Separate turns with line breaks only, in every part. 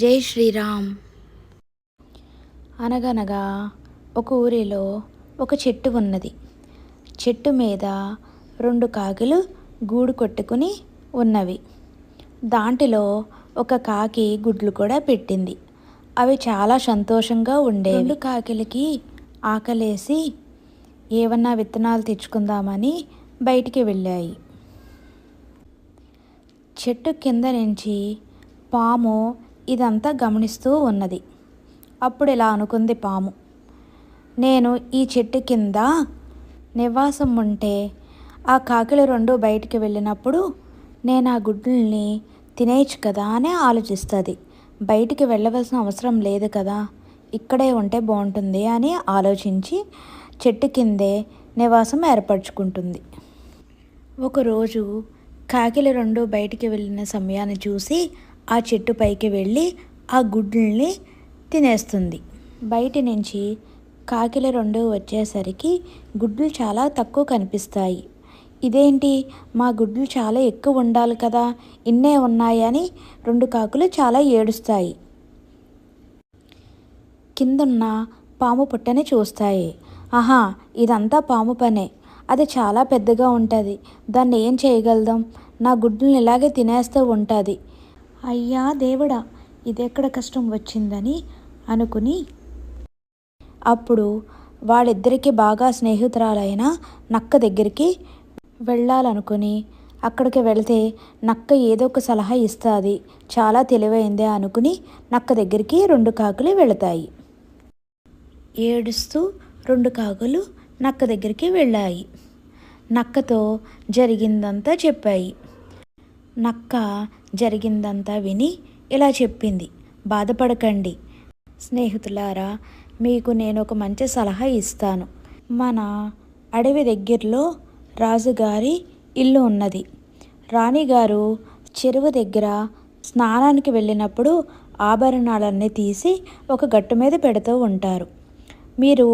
జై శ్రీరామ్.
అనగనగా ఒక ఊరిలో ఒక చెట్టు ఉన్నది. చెట్టు మీద రెండు కాకులు గూడు కొట్టుకుని ఉన్నవి. దాంట్లో ఒక కాకి గుడ్లు కూడా పెట్టింది. అవి చాలా సంతోషంగా ఉండేవి. రెండు కాకిలకి ఆకలేసి ఏమన్నా విత్తనాలు తెచ్చుకుందామని బయటికి వెళ్ళాయి. చెట్టు కింద నుంచి పాము ఇదంతా గమనిస్తూ ఉన్నది. అప్పుడు ఇలా అనుకుంది పాము? నేను ఈ చెట్టు కింద నివాసం ఉంటే ఆ కాకిలు రెండు బయటికి వెళ్ళినప్పుడు నేను ఆ గుడ్లని తినేయచ్చు కదా అని ఆలోచిస్తుంది. బయటికి వెళ్ళవలసిన అవసరం లేదు కదా ఇక్కడే ఉంటే బాగుంటుంది అని ఆలోచించి చెట్టు కిందే నివాసం ఏర్పరచుకుంటుంది. ఒకరోజు కాకిలి రెండు బయటికి వెళ్ళిన సమయాన్ని చూసి ఆ చెట్టు పైకి వెళ్ళి ఆ గుడ్లని తినేస్తుంది. బయట నుంచి కాకిల రెండు వచ్చేసరికి గుడ్లు చాలా తక్కువ కనిపిస్తాయి. ఇదేంటి? మా గుడ్లు చాలా ఎక్కువ ఉండాలి కదా ఇన్నే ఉన్నాయని రెండు కాకులు చాలా ఏడుస్తాయి. కిందున్న పాము పుట్టని చూస్తాయి. ఆహా ఇదంతా పాము పనే. అది చాలా పెద్దగా ఉంటుంది. దాన్ని ఏం చేయగలదాం? నా గుడ్లను ఇలాగే తినేస్తూ ఉంటుంది. అయ్యా దేవుడా ఇదెక్కడ కష్టం వచ్చిందని అనుకుని అప్పుడు వాళ్ళిద్దరికీ బాగా స్నేహితురాలైన నక్క దగ్గరికి వెళ్ళాలనుకుని అక్కడికి వెళితే నక్క ఏదో ఒక సలహా ఇస్తుంది చాలా తెలివైందే అనుకుని నక్క దగ్గరికి రెండు కాకులు వెళతాయి. ఏడుస్తూ రెండు కాకులు నక్క దగ్గరికి వెళ్ళాయి. నక్కతో జరిగిందంతా చెప్పాయి. నక్క జరిగిందంతా విని ఇలా చెప్పింది. బాధపడకండి స్నేహితులారా మీకు నేను ఒక మంచి సలహా ఇస్తాను. మన అడవి దగ్గరలో రాజుగారి ఇల్లు ఉన్నది. రాణిగారు చెరువు దగ్గర స్నానానికి వెళ్ళినప్పుడు ఆభరణాలన్నీ తీసి ఒక గట్టు మీద పెడుతూ ఉంటారు. మీరు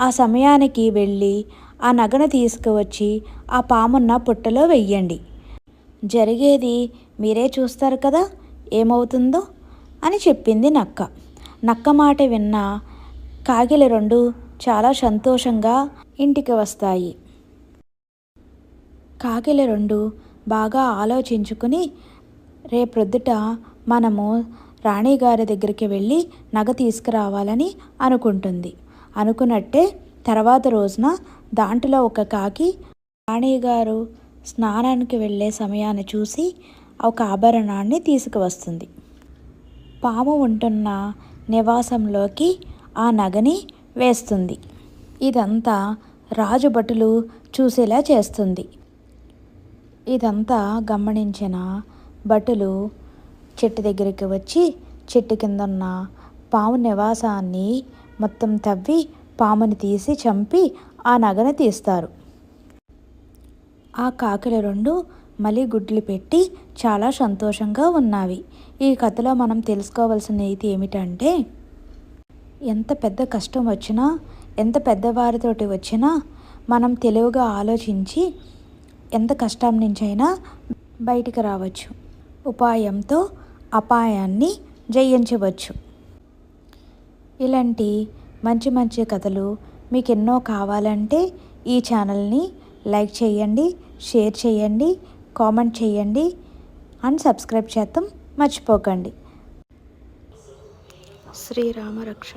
ఆ సమయానికి వెళ్ళి ఆ నగను తీసుకువచ్చి ఆ పామున్న పుట్టలో వెయ్యండి. జరిగేది మీరే చూస్తారు కదా ఏమవుతుందో అని చెప్పింది నక్క. నక్క మాట విన్న కాగిలి రెండు చాలా సంతోషంగా ఇంటికి వస్తాయి. కాకిలి రెండు బాగా ఆలోచించుకుని రేపొద్దుట మనము రాణిగారి దగ్గరికి వెళ్ళి నగ తీసుకురావాలని అనుకుంటుంది. అనుకున్నట్టే తర్వాత రోజున దాంట్లో ఒక కాకి రాణిగారు స్నానానికి వెళ్ళే సమయాన్ని చూసి ఒక ఆభరణాన్ని తీసుకువస్తుంది. పాము ఉంటున్న నివాసంలోకి ఆ నగని వేస్తుంది. ఇదంతా రాజు భటులు చూసేలా చేస్తుంది. ఇదంతా గమనించిన భటులు చెట్టు దగ్గరికి వచ్చి చెట్టు కింద ఉన్న పాము నివాసాన్ని మొత్తం తవ్వి పాముని తీసి చంపి ఆ నగను తీస్తారు. ఆ కాకులు రెండు మళ్ళీ గుడ్లు పెట్టి చాలా సంతోషంగా ఉన్నవి. ఈ కథలో మనం తెలుసుకోవాల్సిన ఇది ఏమిటంటే ఎంత పెద్ద కష్టం వచ్చినా ఎంత పెద్దవారితోటి వచ్చినా మనం తెలివిగా ఆలోచించి ఎంత కష్టం నుంచైనా బయటికి రావచ్చు. ఉపాయంతో అపాయాన్ని జయించవచ్చు. ఇలాంటి మంచి మంచి కథలు మీకు ఎన్నో కావాలంటే ఈ ఛానల్ని లైక్ చేయండి షేర్ చేయండి కామెంట్ చేయండి అండ్ సబ్స్క్రైబ్ చేద్దాం మర్చిపోకండి.
శ్రీరామ రక్ష